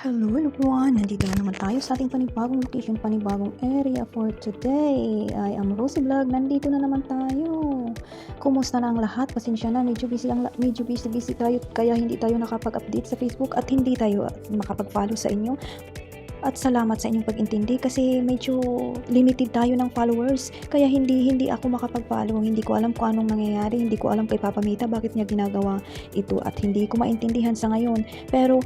Hello everyone! Nandito na naman tayo sa ating panibagong location, panibagong area for today. I am Rosie Vlog. Nandito na naman tayo. Kumusta na ang lahat? Pasensya na, medyo busy, ang, medyo busy, busy tayo kaya hindi tayo nakapag-update sa Facebook at hindi tayo makapag-follow sa inyo. At salamat sa inyong pag-intindi kasi medyo limited tayo ng followers kaya hindi hindi ako makapag-follow. Hindi ko alam kung anong nangyayari, hindi ko alam kay Papa Mita bakit niya ginagawa ito at hindi ko maintindihan sa ngayon. Pero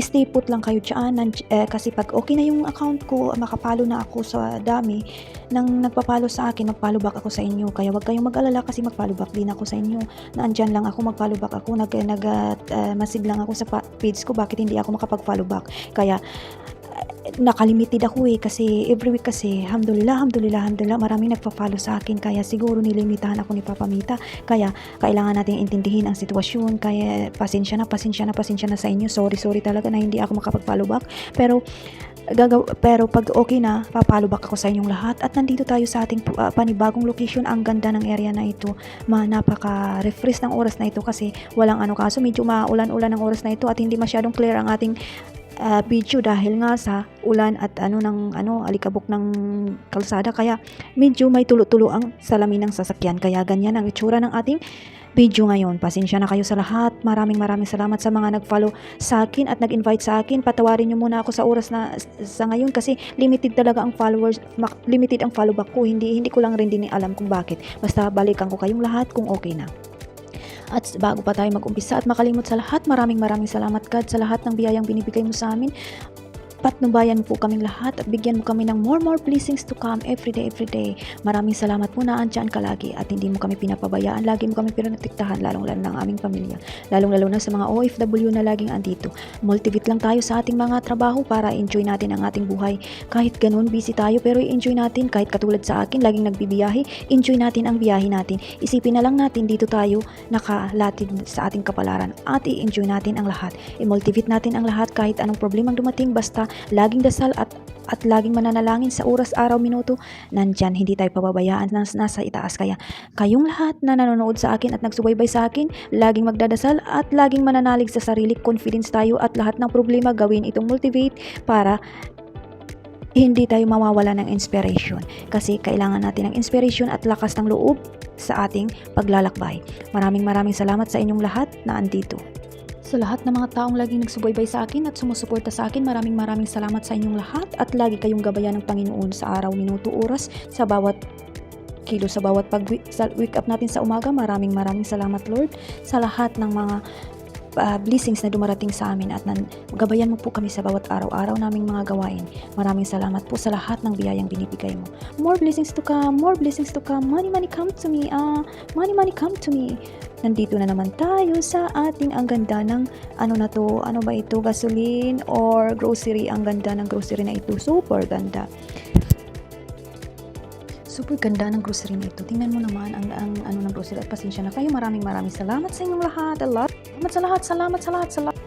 stay put lang kayo dyan eh, kasi pag okay na yung account ko makapalo na ako sa dami nang nagpapalo sa akin magpalo back ako sa inyo. Kaya wag kayong mag-alala kasi magpalo back din ako sa inyo. Naandyan lang ako magpalo back ako nag, nag uh, masid lang ako sa pa- page ko bakit hindi ako makapag-follow back? Kaya nakalimited ako eh kasi every week kasi alhamdulillah alhamdulillah alhamdulillah maraming nagpa-follow sa akin kaya siguro nilimitahan ako ni Papa Mita. Kaya kailangan natin intindihin ang sitwasyon kaya pasensya na pasensya na pasensya na sa inyo. Sorry sorry talaga na hindi ako makapag-follow back. Pero gagaw pero pag okay na papalo back ako sa inyong lahat. At nandito tayo sa ating uh, panibagong location. Ang ganda ng area na ito. Ma napaka refresh ng oras na ito kasi walang ano. Kaso medyo maulan-ulan ng oras na ito at hindi masyadong clear ang ating uh, video dahil nga sa ulan at ano ng ano alikabok ng kalsada kaya medyo may tulo-tulo ang salamin ng sasakyan kaya ganyan ang itsura ng ating video ngayon. Pasensya na kayo sa lahat. Maraming maraming salamat sa mga nag-follow sa akin at nag-invite sa akin. Patawarin niyo muna ako sa oras na sa ngayon kasi limited talaga ang followers, limited ang follow back ko. Hindi hindi ko lang rin din alam kung bakit. Basta balikan ko kayong lahat kung okay na. At bago pa tayo mag-umpisa at makalimot sa lahat, maraming maraming salamat God sa lahat ng biyayang binibigay mo sa amin. Patnubayan po kaming lahat at bigyan mo kami ng more more blessings to come every day, every day. Maraming salamat po na andyan ka lagi at hindi mo kami pinapabayaan. Lagi mo kami pinatiktahan, lalong-lalo ng aming pamilya. Lalong-lalo na sa mga OFW na laging andito. Motivate lang tayo sa ating mga trabaho para enjoy natin ang ating buhay. Kahit ganun, busy tayo pero enjoy natin. Kahit katulad sa akin, laging nagbibiyahe, enjoy natin ang biyahe natin. Isipin na lang natin dito tayo nakalatid sa ating kapalaran at i-enjoy natin ang lahat. I-motivate natin ang lahat kahit anong problemang dumating basta laging dasal at at laging mananalangin sa oras, araw, minuto, nandyan, hindi tayo pababayaan nas, nasa itaas. Kaya kayong lahat na nanonood sa akin at nagsubaybay sa akin, laging magdadasal at laging mananalig sa sarili, confidence tayo at lahat ng problema gawin itong motivate para hindi tayo mawawala ng inspiration kasi kailangan natin ng inspiration at lakas ng loob sa ating paglalakbay. Maraming maraming salamat sa inyong lahat na andito. Sa lahat ng mga taong laging nagsubaybay sa akin at sumusuporta sa akin, maraming maraming salamat sa inyong lahat at lagi kayong gabayan ng Panginoon sa araw, minuto, oras, sa bawat kilo sa bawat pag sa wake up natin sa umaga. Maraming maraming salamat Lord sa lahat ng mga uh, blessings na dumarating sa amin at nan, gabayan mo po kami sa bawat araw-araw naming mga gawain. Maraming salamat po sa lahat ng biyayang binibigay mo. More blessings to come, more blessings to come. Money, money come to me. Ah, money, money come to me. Nandito na naman tayo sa ating ang ganda ng ano na to, ano ba ito, gasoline or grocery. Ang ganda ng grocery na ito, super ganda. Super ganda ng grocery na ito. Tingnan mo naman ang, ang ano ng grocery at pasensya na kayo. Maraming maraming salamat sa inyong lahat. I love. Salamat sa lahat, salamat sa lahat, salamat.